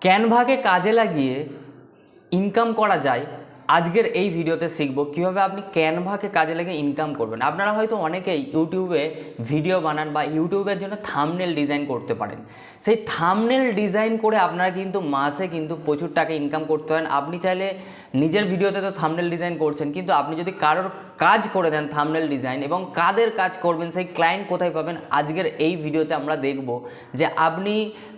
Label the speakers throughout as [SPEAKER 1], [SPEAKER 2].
[SPEAKER 1] ক্যানভাকে কাজে লাগিয়ে ইনকাম করা যায় আজকের এই ভিডিওতে শিখব কীভাবে আপনি ক্যানভাকে কাজে লাগিয়ে ইনকাম করবেন। আপনারা হয়তো অনেকেই ইউটিউবে ভিডিও বানান বা ইউটিউবের জন্য থামনেল ডিজাইন করতে পারেন। সেই থামনেল ডিজাইন করে আপনারা কিন্তু মাসে কিন্তু প্রচুর টাকা ইনকাম করতে পারেন। আপনি চাইলে নিজের ভিডিওতে তো থামনেল ডিজাইন করছেন, কিন্তু আপনি যদি কারোর কাজ করে দেন থামনেল ডিজাইন এবং কাদের কাজ করবেন, সেই ক্লায়েন্ট কোথায় পাবেন, আজকের এই ভিডিওতে আমরা দেখব যে আপনি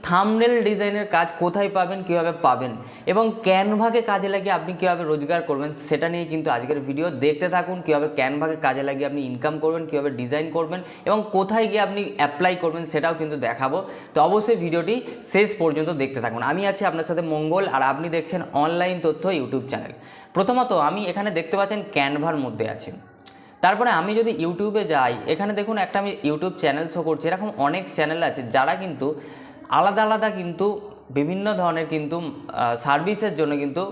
[SPEAKER 1] থামনেল ডিজাইনের কাজ কোথায় পাবেন, কীভাবে পাবেন এবং ক্যানভাকে কাজে লাগিয়ে আপনি কীভাবে রোজগার করবেন, সেটা নিয়ে কিন্তু আজকের ভিডিও দেখতে থাকুন কীভাবে ক্যানভাকে কাজে লাগিয়ে আপনি ইনকাম করবেন, কীভাবে ডিজাইন করবেন এবং কোথায় গিয়ে আপনি অ্যাপ্লাই করবেন, সেটাও কিন্তু দেখাবো। তো অবশ্যই ভিডিওটি শেষ পর্যন্ত দেখতে থাকুন। আমি আছি আপনার সাথে মঙ্গল আর আপনি দেখছেন অনলাইন তথ্য ইউটিউব চ্যানেল প্রথমত আমি এখানে দেখতে পাচ্ছেন ক্যানভার মধ্যে আছে। তারপরে আমি যদি ইউটিউবে যাই, এখানে দেখুন একটা আমি ইউটিউব চ্যানেল শো করছি। এরকম অনেক চ্যানেল আছে যারা কিন্তু আলাদা আলাদা কিন্তু বিভিন্ন ধরনের কিন্তু সার্ভিসের জন্য কিন্তু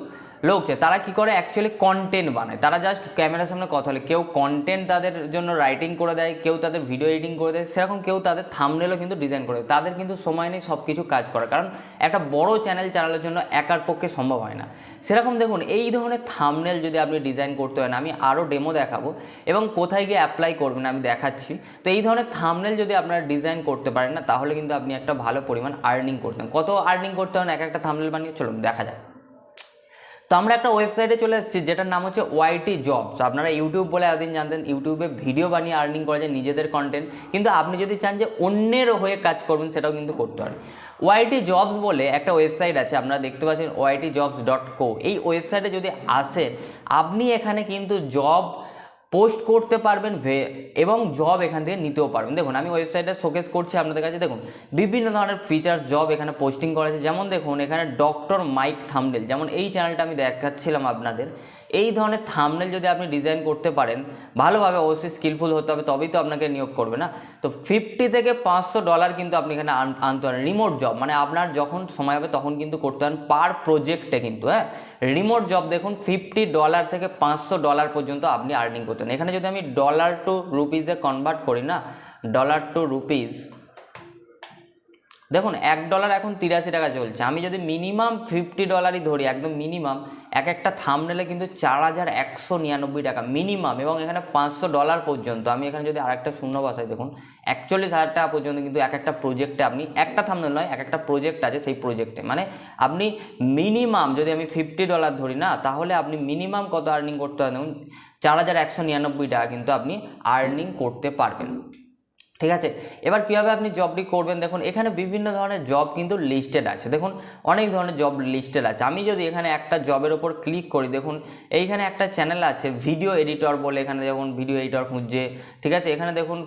[SPEAKER 1] লোক চায়, তারা কি করে? অ্যাকচুয়ালি কন্টেন্ট বানায়। তারা জাস্ট ক্যামেরার সামনে কথা বলে। কেউ কন্টেন্ট তাদের জন্য রাইটিং করে দেয়, কেউ তাদের ভিডিও এডিটিং করে দেয়, সেরকম কেউ তাদের থামনেলও কিন্তু ডিজাইন করে দেয়। তাদের কিন্তু সময় নেই সব কিছু কাজ করার। কারণ একটা বড় চ্যানেল চালানোর জন্য একার পক্ষে সম্ভব হয় না। সেরকম দেখুন, এই ধরনের থামনেল যদি আপনি ডিজাইন করতে হয় না আমি আরও ডেমো দেখাবো এবং কোথায় গিয়ে অ্যাপ্লাই করবেন আমি দেখাচ্ছি। তো এই ধরনের থামনেল যদি আপনারা ডিজাইন করতে পারেন না, তাহলে কিন্তু আপনি একটা ভালো পরিমাণ আর্নিং করতেন কত আর্নিং করতে হয় এক একটা থামনেল বানিয়ে, চলুন দেখা যায় তো আমরা একটা ওয়েবসাইটে চলে এসেছি, যেটার নাম হচ্ছে ওয়াইটি জবস আপনারা ইউটিউব বলে এতদিন জানতেন ইউটিউবে ভিডিও বানিয়ে আর্নিং করা যায় নিজেদের কন্টেন্ট কিন্তু আপনি যদি চান যে অন্যের হয়ে কাজ করবেন, সেটাও কিন্তু করতে পারেন ওয়াইটি জবস বলে একটা ওয়েবসাইট আছে, আপনারা দেখতে পাচ্ছেন ওয়াইটি জবস ডট কো এই ওয়েবসাইটে যদি আসেন আপনি এখানে কিন্তু জব পোস্ট করতে পারবেন এবং জব এখান থেকে নিতেও পারবেন। দেখুন, আমি ওয়েবসাইটে শোকেস করছি আপনাদের কাছে। দেখুন, বিভিন্ন ধরনের ফিচার জব এখানে পোস্টিং করা আছে। যেমন দেখুন, এখানে ডক্টর মাইক থামডেল যেমন এই চ্যানেলটা আমি দেখাচ্ছিলাম আপনাদের। এই ধরনের থামনেল যদি আপনি ডিজাইন করতে পারেন, ভালোভাবে অবশ্যই স্কিলফুল হতে হবে, তবেই তো আপনাকে নিয়োগ করবে না। তো ফিফটি থেকে পাঁচশো ডলার কিন্তু আপনি এখানে আন- আনতে পারেন। রিমোট জব মানে আপনার যখন সময় হবে তখন কিন্তু করতে পারেন পার প্রজেক্টে কিন্তু হ্যাঁ? রিমোট জব দেখুন ফিফটি ডলার থেকে পাঁচশো ডলার পর্যন্ত আপনি আর্নিং করতেন এখানে যদি আমি ডলার টু রুপিজে কনভার্ট করি না ডলার টু রুপিস দেখুন, এক ডলার এখন তিরাশি টাকা চলছে। আমি যদি মিনিমাম ফিফটি ডলারই ধরি, একদম মিনিমাম এক একটা থামনেলে কিন্তু চার হাজার একশো নিরানব্বই টাকা মিনিমাম এবং এখানে পাঁচশো ডলার পর্যন্ত। আমি এখানে যদি আরেকটা শূন্য বসাই, দেখুন, একচল্লিশ হাজার টাকা পর্যন্ত কিন্তু এক একটা প্রজেক্টে আপনি, একটা থামনেল নয়, এক একটা প্রজেক্ট আছে সেই প্রজেক্টে মানে আপনি মিনিমাম যদি আমি ফিফটি ডলার ধরি না, তাহলে আপনি মিনিমাম কত আর্নিং করতে হয়? দেখুন, চার হাজার একশো নিরানব্বই টাকা কিন্তু আপনি আর্নিং করতে পারবেন। ঠিক আছে? এবার কীভাবে আপনি জবটি করবেন। দেখুন, এখানে বিভিন্ন ধরনের জব কিন্তু লিস্টেড আছে। দেখুন, অনেক ধরনের জব লিস্টেড আছে। আমি যদি এখানে একটা জবের ওপর ক্লিক করি, দেখুন, এইখানে একটা চ্যানেল আছে ভিডিও এডিটর বলে এখানে দেখুন ভিডিও এডিটর খুঁজছে। ঠিক আছে? এখানে দেখুন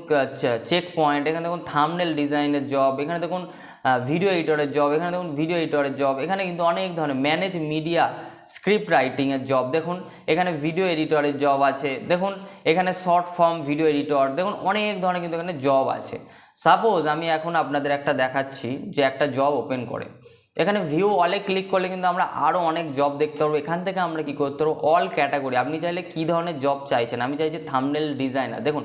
[SPEAKER 1] চেক পয়েন্ট এখানে দেখুন থামনেল ডিজাইনের জব এখানে দেখুন ভিডিও এডিটরের জব এখানে দেখুন ভিডিও এডিটরের জব এখানে কিন্তু অনেক ধরনের ম্যানেজ মিডিয়া স্ক্রিপ্ট রাইটিংয়ের জব দেখুন, এখানে ভিডিও এডিটরের জব আছে। দেখুন, এখানে শর্ট ফর্ম ভিডিও এডিটর দেখুন, অনেক ধরনের কিন্তু এখানে জব আছে। সাপোজ আমি এখন আপনাদের একটা দেখাচ্ছি যে একটা জব ওপেন করে। এখানে ভিউ অলে ক্লিক করলে কিন্তু আমরা আরও অনেক জব দেখতে পারব। এখান থেকে আমরা কি করতে পারব? অল ক্যাটাগরি আপনি চাইলে কী ধরনের জব চাইছেন? আমি চাইছি থামনেল ডিজাইনার দেখুন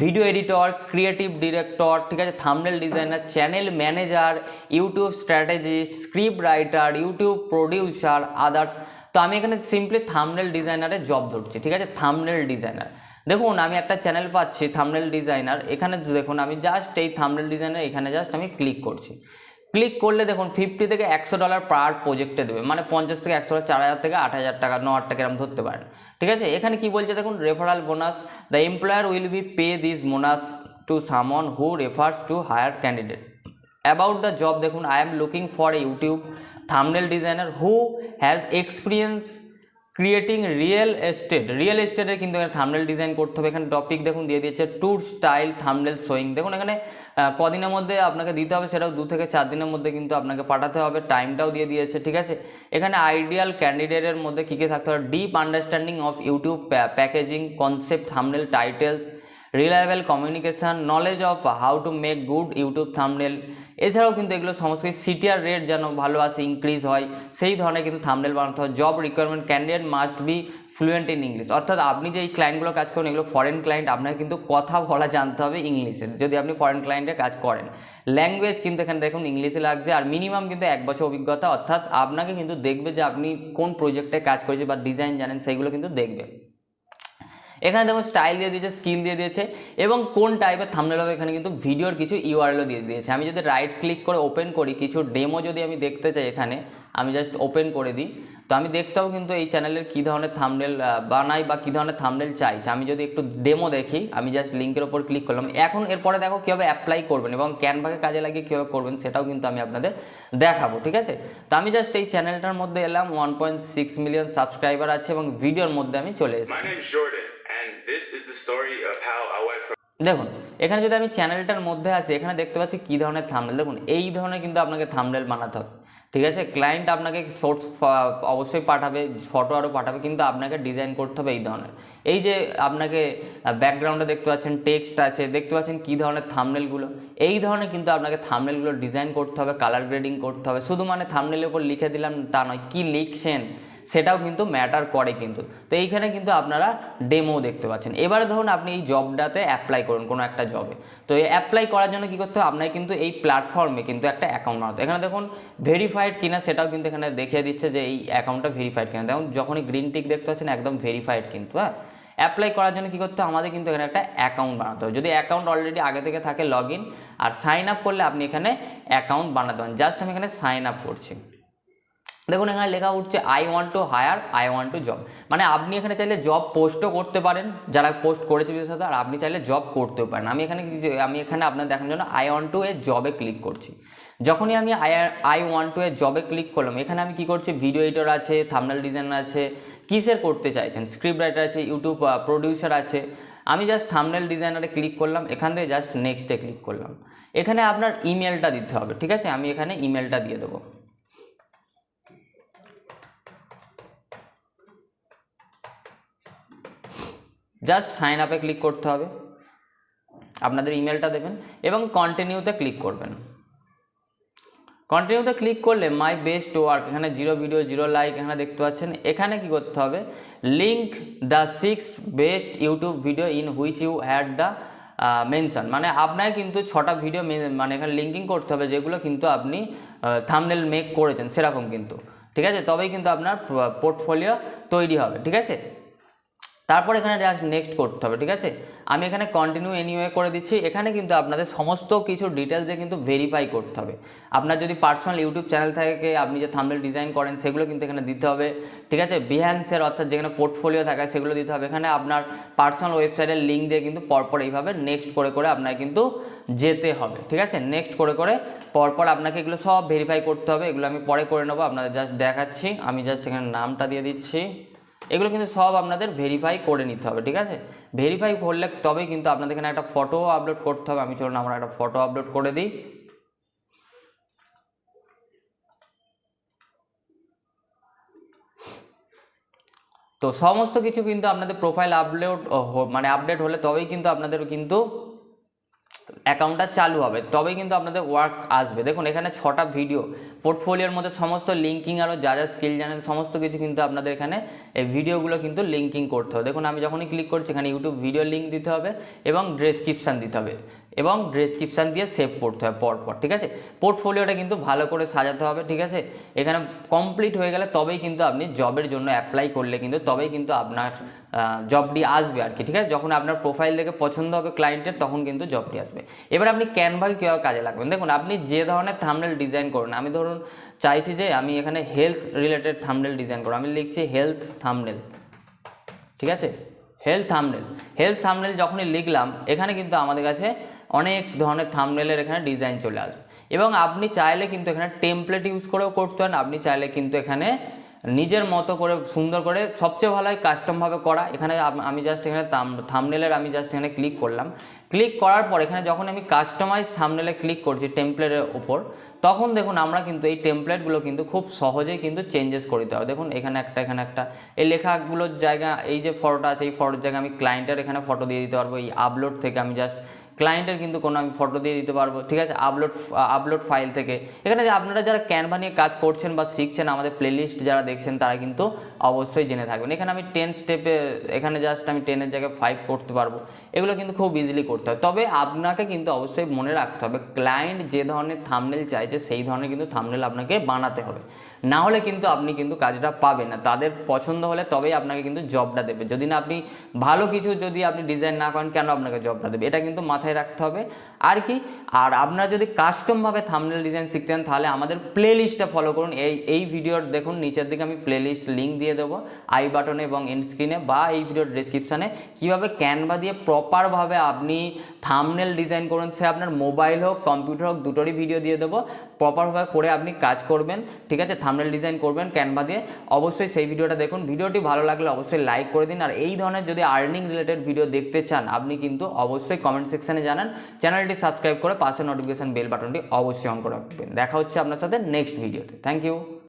[SPEAKER 1] ভিডিও এডিটর ক্রিয়েটিভ ডিরেক্টর ঠিক আছে? Thumbnail designer channel manager YouTube strategist script writer YouTube producer others তো আমি এখানে সিম্পলি থামনেল ডিজাইনারের জব ধরছি, ঠিক আছে? থামনেল ডিজাইনার দেখুন, আমি একটা চ্যানেল পাচ্ছি থামনেল ডিজাইনার এখানে দেখুন, আমি জাস্ট এই থামনেল ডিজাইনার এখানে জাস্ট আমি ক্লিক করছি। ক্লিক করলে দেখুন ফিফটি থেকে একশো ডলার পার প্রজেক্টে দেবে। মানে পঞ্চাশ থেকে একশো চার হাজার থেকে আট হাজার টাকা, ন হাজার টাকা এরকম ধরতে পারেন। ঠিক আছে? এখানে কি বলছে দেখুন referral bonus the employer will be pay this bonus to someone who refers to hire candidate about the job দেখুন I am looking for a YouTube thumbnail designer who has experience creating real estate real এস্টেটের কিন্তু এখানে thumbnail design করতে হবে। এখানে topic দেখুন দিয়ে দিয়েছে tour style thumbnail showing দেখুন এখানে কদিনের মধ্যে আপনাকে দিতে হবে, সেটাও দু থেকে চার দিনের মধ্যে কিন্তু আপনাকে পাঠাতে হবে। টাইমটাও দিয়ে দিয়েছে, ঠিক আছে? এখানে আইডিয়াল ক্যান্ডিডেটের মধ্যে কী কী থাকতে হবে? Deep understanding of YouTube packaging concept thumbnail titles reliable communication knowledge of how to make good YouTube thumbnail এছাড়াও কিন্তু এগুলো সমস্ত সিটিআর রেট যেন ভালো আসে ইনক্রিজ হয়, সেই ধরনের কিন্তু থামনেল বানাতে হয়। Job requirement candidate must be fluent in English অর্থাৎ আপনি যে এই ক্লায়েন্টগুলো কাজ করেন, এগুলো ফরেন ক্লায়েন্ট আপনাকে কিন্তু কথা বলা জানতে হবে ইংলিশে যদি আপনি ফরেন ক্লায়েন্টে কাজ করেন। ল্যাঙ্গুয়েজ কিন্তু এখানে দেখুন ইংলিশে লাগছে, আর মিনিমাম কিন্তু এক বছর অভিজ্ঞতা। অর্থাৎ আপনাকে কিন্তু দেখবে যে আপনি কোন প্রজেক্টে কাজ করেছে বা ডিজাইন জানেন, সেইগুলো কিন্তু দেখবে। এখানে দেখুন স্টাইল দিয়ে দিয়েছে স্কিল দিয়ে দিয়েছে এবং কোন টাইপের থামনেল হবে এখানে কিন্তু ভিডিওর কিছু ইউআরএলও দিয়ে দিয়েছে। আমি যদি রাইট ক্লিক করে ওপেন করি, কিছু ডেমো যদি আমি দেখতে চাই এখানে, আমি জাস্ট ওপেন করে দিই। তো আমি দেখতে পাবো কিন্তু এই চ্যানেলের কী ধরনের থামনেল বানাই বা কী ধরনের থামনেল চাইছে। আমি যদি একটু ডেমো দেখি, আমি জাস্ট লিঙ্কের ওপর ক্লিক করলাম। এখন এরপরে দেখো কীভাবে অ্যাপ্লাই করবেন এবং ক্যানভাকে কাজে লাগিয়ে কীভাবে করবেন, সেটাও কিন্তু আমি আপনাদের দেখাবো, ঠিক আছে? তো আমি জাস্ট এই চ্যানেলটার মধ্যে এলাম one point six million subscriber আছে এবং ভিডিওর মধ্যে আমি চলে এসেছি। দেখুন, এখানে যদি আমি চ্যানেলটার মধ্যে আসি এখানে দেখতে পাচ্ছি কী ধরনের থামনেল দেখুন, এই ধরনের কিন্তু আপনাকে থামনেল বানাতে হবে। ঠিক আছে? ক্লায়েন্ট আপনাকে সোর্স অবশ্যই পাঠাবে ফটো আরও পাঠাবে, কিন্তু আপনাকে ডিজাইন করতে হবে এই ধরনের। এই যে আপনাকে ব্যাকগ্রাউন্ডে দেখতে পাচ্ছেন টেক্সট আছে, দেখতে পাচ্ছেন কী ধরনের থামনেলগুলো এই ধরনের কিন্তু আপনাকে থামনেলগুলো ডিজাইন করতে হবে কালার গ্রেডিং করতে হবে। শুধু মানে থামনেলের উপর লিখে দিলাম তা নয়, কী লিখছেন সেটাও কিন্তু ম্যাটার করে কিন্তু। তো এইখানে কিন্তু আপনারা ডেমো দেখতে পাচ্ছেন। এবারে ধরুন আপনি এই জবটাতে অ্যাপ্লাই করুন কোনো একটা জবে তো এই অ্যাপ্লাই করার জন্য কী করতে হবে? আপনাকে কিন্তু এই প্ল্যাটফর্মে কিন্তু একটা অ্যাকাউন্ট বানাতে। এখানে দেখুন ভেরিফাইড কিনা সেটাও কিন্তু এখানে দেখিয়ে দিচ্ছে যে এই অ্যাকাউন্টটা ভেরিফাইড কিনা। দেখুন, যখনই গ্রিন টিক দেখতে পাচ্ছেন, একদম ভেরিফাইড কিন্তু হ্যাঁ? অ্যাপ্লাই করার জন্য কী করতে হবে? আমাদের কিন্তু এখানে একটা অ্যাকাউন্ট বানাতে হবে। যদি অ্যাকাউন্ট অলরেডি আগে থেকে থাকে লগ আর সাইন আপ করলে আপনি এখানে অ্যাকাউন্ট বানাতে পারেন। জাস্ট আমি এখানে সাইন আপ করছি। দেখুন, এখানে লেখা উঠছে I want to hire I want to job মানে আপনি এখানে চাইলে জব পোস্টও করতে পারেন, যারা পোস্ট করেছে বিশেষত, আর আপনি চাইলে জব করতেও পারেন। আমি এখানে কিছু, আমি এখানে আপনার দেখানোর জন্য আই ওয়ান্ট টু এ জবে ক্লিক করছি। যখনই আমি আই আই ওয়ান টু এ জবে ক্লিক করলাম, এখানে আমি কি করছি? ভিডিও এডিটর আছে থামনাল ডিজাইনার আছে, কিসের করতে চাইছেন? স্ক্রিপ্ট রাইটার আছে ইউটিউব প্রডিউসার আছে। আমি জাস্ট থামনেল ডিজাইনারে ক্লিক করলাম, এখান থেকে জাস্ট নেক্সটে ক্লিক করলাম। এখানে আপনার ইমেলটা দিতে হবে, ঠিক আছে? আমি এখানে ইমেলটা দিয়ে দেবো। জাস্ট সাইন আপে ক্লিক করতে হবে। আপনাদের ইমেলটা দেবেন এবং কন্টিনিউতে ক্লিক করবেন। কন্টিনিউতে ক্লিক করলে মাই বেস্ট ওয়ার্ক এখানে জিরো ভিডিও জিরো লাইক এখানে দেখতে পাচ্ছেন। এখানে কি করতে হবে? Link the six best YouTube video in which you had the mention মানে আপনাকে কিন্তু ছটা ভিডিও মানে এখানে লিঙ্কিং করতে হবে, যেগুলো কিন্তু আপনি থামনেল মেক করেছেন, সেরকম কিন্তু। ঠিক আছে? তবেই কিন্তু আপনার পোর্টফোলিও তৈরি হবে। ঠিক আছে? তারপর এখানে জাস্ট নেক্সট করতে হবে, ঠিক আছে? আমি এখানে কন্টিনিউ এনিওয়ে করে দিচ্ছি। এখানে কিন্তু আপনাদের সমস্ত কিছু ডিটেলসে কিন্তু ভেরিফাই করতে হবে। আপনার যদি পার্সোনাল ইউটিউব চ্যানেল থাকে, আপনি যে থামনেল ডিজাইন করেন, সেগুলো কিন্তু এখানে দিতে হবে, ঠিক আছে? বিহ্যান্সের অর্থাৎ যেখানে পোর্টফোলিও থাকে, সেগুলো দিতে হবে। এখানে আপনার পার্সোনাল ওয়েবসাইটের লিঙ্ক দিয়ে কিন্তু পরপর এইভাবে নেক্সট করে করে আপনাকে কিন্তু যেতে হবে, ঠিক আছে? নেক্সট করে করে পরপর আপনাকে এগুলো সব ভেরিফাই করতে হবে। এগুলো আমি পরে করে নেব, আপনাদের জাস্ট দেখাচ্ছি। আমি জাস্ট এখানে নামটা দিয়ে দিচ্ছি। এগুলো কিন্তু সব আপনাদের ভেরিফাই করে নিতে হবে, ঠিক আছে? ভেরিফাই করলে তবেই কিন্তু আপনাদের এখানে একটা ফটো আপলোড করতে হবে। আমি চলুন আমরা একটা ফটো আপলোড করে দিই। তো সমস্ত কিছু কিন্তু আপনাদের প্রোফাইল আপলোড মানে আপডেট হলে তবেই কিন্তু আপনাদের কিন্তু অ্যাকাউন্টটা চালু হবে, তবেই কিন্তু আপনাদের ওয়ার্ক আসবে। দেখুন, এখানে ছটা ভিডিও পোর্টফোলিওর মধ্যে সমস্ত লিঙ্কিং আরও যা যা স্কিল জানেন, সমস্ত কিছু কিন্তু আপনাদের এখানে এই ভিডিওগুলো কিন্তু লিঙ্কিং করতে হবে। দেখুন, আমি যখনই ক্লিক করছি, এখানে ইউটিউব ভিডিও লিঙ্ক দিতে হবে এবং ডেসক্রিপশান দিতে হবে। এবং ডেসক্রিপশান দিয়ে সেভ করতে হবে পরপর, ঠিক আছে? পোর্টফোলিওটা কিন্তু ভালো করে সাজাতে হবে, ঠিক আছে? এখানে কমপ্লিট হয়ে গেলে তবেই কিন্তু আপনি জবের জন্য অ্যাপ্লাই করলে কিন্তু তবেই কিন্তু আপনার জবটি আসবে আর কি, ঠিক আছে? যখন আপনার প্রোফাইল দেখে পছন্দ হবে ক্লায়েন্টের তখন কিন্তু জবটি আসবে। এবার আপনি ক্যানভাকে কীভাবে কাজে লাগবেন? দেখুন, আপনি যে ধরনের থামনেল ডিজাইন করুন, আমি ধরুন চাইছি যে আমি এখানে হেলথ রিলেটেড থামনেল ডিজাইন করব, আমি লিখছি হেলথ থামনেল ঠিক আছে? হেলথ থামনেল হেলথ থামনেল যখনই লিখলাম, এখানে কিন্তু আমাদের কাছে অনেক ধরনের থামনেলের এখানে ডিজাইন চলে আসবে। এবং আপনি চাইলে কিন্তু এখানে টেমপ্লেট ইউজ করেও করতে পারেন, আপনি চাইলে কিন্তু এখানে নিজের মতো করে, সুন্দর করে সবচেয়ে ভালো হয় কাস্টমভাবে করা। এখানে আমি জাস্ট এখানে থামনেলের আমি জাস্ট এখানে ক্লিক করলাম। ক্লিক করার পর এখানে যখন আমি কাস্টমাইজ থামনেলে ক্লিক করছি টেমপ্লেটের ওপর তখন দেখুন আমরা কিন্তু এই টেমপ্লেটগুলো কিন্তু খুব সহজেই কিন্তু চেঞ্জেস করে দিতে হবে। দেখুন এখানে একটা এখানে একটা, এই লেখাগুলোর জায়গা, এই যে ফটোটা আছে, এই ফটোর জায়গায় আমি ক্লায়েন্টের এখানে ফটো দিয়ে দিতে পারব। এই আপলোড থেকে আমি জাস্ট ক্লায়েন্টের কিন্তু কোনো আমি ফটো দিয়ে দিতে পারব, ঠিক আছে? আপলোড আপলোড ফাইল থেকে। এখানে যে আপনারা যারা ক্যানভা নিয়ে কাজ করছেন বা শিখছেন, আমাদের প্লেলিস্ট যারা দেখছেন, তারা কিন্তু অবশ্যই জেনে থাকবেন। এখানে আমি টেন স্টেপে এখানে জাস্ট আমি টেনের জায়গায় ফাইভ করতে পারব। এগুলো কিন্তু খুব ইজিলি করতে হয়। তবে আপনাকে কিন্তু অবশ্যই মনে রাখতে হবে ক্লায়েন্ট যে ধরনের থামনেল চাইছে, সেই ধরনের কিন্তু থামনেল আপনাকে বানাতে হবে। না হলে কিন্তু আপনি কিন্তু কাজটা পাবেন না। তাদের পছন্দ হলে তবেই আপনাকে কিন্তু জবটা দেবে। যদি না আপনি ভালো কিছু যদি আপনি ডিজাইন না করেন, কেন আপনাকে জবটা দেবে? এটা কিন্তু মাথায় রাখতে হবে। আর কি? আর আপনারা যদি কাস্টমভাবে থামনেল ডিজাইন শিখতে চান, তাহলে আমাদের প্লে লিস্টটা ফলো করুন। এই এই ভিডিওর দেখুন, নিচের দিকে আমি প্লে লিস্ট লিঙ্ক দিয়ে দেবো। আই বাটনে এবং এন্ড স্ক্রিনে বা এই ভিডিওর ডিসক্রিপশানে কীভাবে ক্যানভা দিয়ে প্রপারভাবে আপনি থামনেল ডিজাইন করুন, সে আপনার মোবাইল হোক কম্পিউটার হোক, দুটোরই ভিডিও দিয়ে দেবো। প্রপারভাবে করে আপনি কাজ করবেন, ঠিক আছে? থামনেল ডিজাইন করবেন ক্যানভা দিয়ে। অবশ্যই সেই ভিডিওটা দেখুন। ভিডিওটি ভালো লাগলে অবশ্যই লাইক করে দিন। আর এই ধরনের যদি আর্নিং রিলেটেড ভিডিও দেখতে চান, আপনি কিন্তু অবশ্যই কমেন্ট সেকশানে জানান। চ্যানেলটি সাবস্ক্রাইব করে পাশে নোটিফিকেশান বেল বাটনটি অবশ্যই অন করে রাখবেন। দেখা হচ্ছে আপনার সাথে নেক্সট ভিডিওতে থ্যাংক ইউ